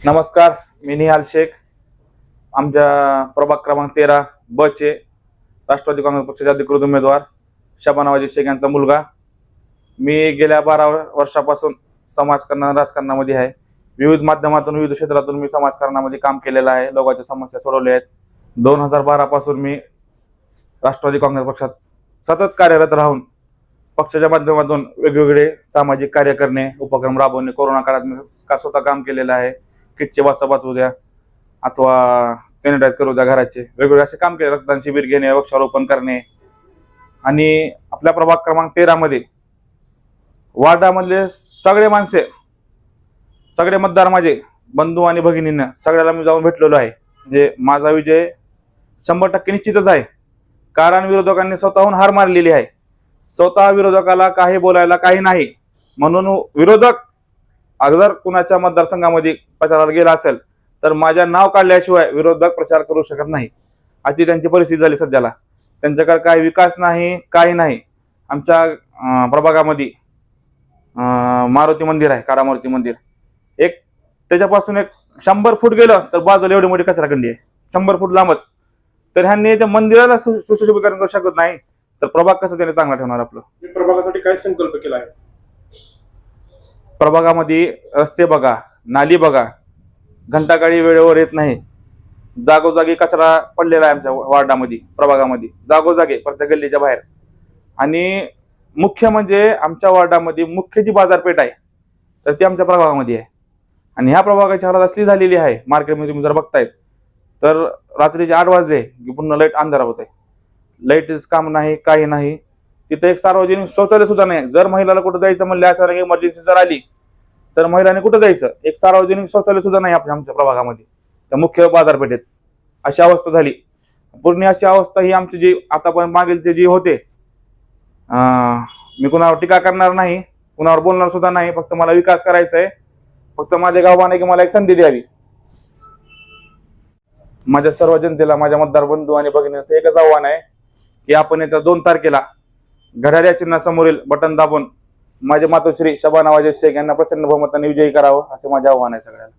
नमस्कार मी निहाल शेख. आमच्या प्रभाग क्रमांक तेरा ब चे राष्ट्रवादी काँग्रेस पक्षाचे अधिकृत उमेदवार शबानावाजी शेख यांचा मुलगा. मी गेल्या बारा वर्षापासून समाजकारण राजकारणामध्ये आहे. विविध माध्यमातून विविध क्षेत्रातून मी समाजकारणामध्ये काम केलेलं आहे. लोकांच्या समस्या सोडवल्या आहेत. दोन हजार बारापासून मी राष्ट्रवादी काँग्रेस पक्षात सतत कार्यरत राहून पक्षाच्या माध्यमातून वेगवेगळे सामाजिक कार्य करणे उपक्रम राबवणे कोरोना काळात मी का स्वतः काम केलेलं आहे. किटचे वाजता वाचवू द्या अथवा सॅनिटाईज करू द्या घराचे. वेगवेगळे असे काम केले रक्तदान शिबिर घेणे वृक्षारोपण करणे. आणि आपल्या प्रभाग क्रमांक तेरामध्ये वार्डामधले सगळे माणसे सगळे मतदार माझे बंधू आणि भगिनींना सगळ्याला मी जाऊन भेटलेलो आहे. जे माझा विजय शंभर टक्के निश्चितच आहे. कारण विरोधकांनी स्वतःहून हार मारलेली आहे. स्वतः विरोधकाला काही बोलायला काही नाही. म्हणून विरोधक अगदर कुणाच्या मतदारसंघामध्ये प्रचाराला गेला असेल तर माझ्या नाव काढल्याशिवाय विरोधक प्रचार करू शकत नाही. अशी त्यांची परिस्थिती झाली सध्याला. त्यांच्याकडे काही विकास नाही काही नाही. आमच्या प्रभागामध्ये मारुती मंदिर आहे कारामारुती मंदिर. एक त्याच्यापासून एक शंभर फूट गेलं तर बाजूला एवढी मोठी कचराखंडी आहे. शंभर फूट लांबच. तर ह्यांनी त्या मंदिराला सुशोभीकरण करू शकत नाही. तर प्रभाग कसं त्याने चांगला ठेवणार आपलं? प्रभागासाठी काय संकल्प केला आहे? प्रभागामध्ये रस्ते बघा नाली बघा. घंटागाडी वेळेवर येत नाही. जागोजागी कचरा पडलेला आहे आमच्या वार्डामध्ये प्रभागामध्ये. जागोजागी प्रत्येक गल्लीच्या बाहेर. आणि मुख्य म्हणजे आमच्या वार्डामध्ये मुख्य जी बाजारपेठ आहे तर ती आमच्या प्रभागामध्ये आहे. आणि ह्या प्रभागाची हालत असली झालेली आहे मार्केटमध्ये तुम्ही जर बघतायत तर रात्रीचे आठ वाजले की पुन्हा लाइट अंधारा होत आहे. लाईटच काम नाही काही नाही. तिथं एक सार्वजनिक शौचालय सुद्धा नाही. जर महिलाला कुठं जायचं म्हणलं अचानक इमर्जन्सी जर आली तर महिलांनी कुठं जायचं? एक सार्वजनिक शौचालय सुद्धा नाही आपल्या आमच्या प्रभागामध्ये. त्या मुख्य बाजारपेठेत. अशी अवस्था झाली. पूर्ण अशी अवस्था ही आमची जी आतापर्यंत मागीलचे जी होते मी कुणावर टीका करणार नाही कुणावर बोलणार सुद्धा नाही फक्त मला विकास करायचा आहे. फक्त माझ्या गावाने की मला एक संधी द्यावी. माझ्या सर्व जनतेला माझ्या मतदार बंधू आणि भगिनींचं एकच आव्हान आहे की आपण येत्या दोन तारखेला घड्याळ्या चिन्हासमोरील बटन दाबून माझे मातोश्री शबा वाजे शेख यांना प्रचंड बहुमताने विजयी करावं असे माझे आव्हान आहे सगळ्यांना.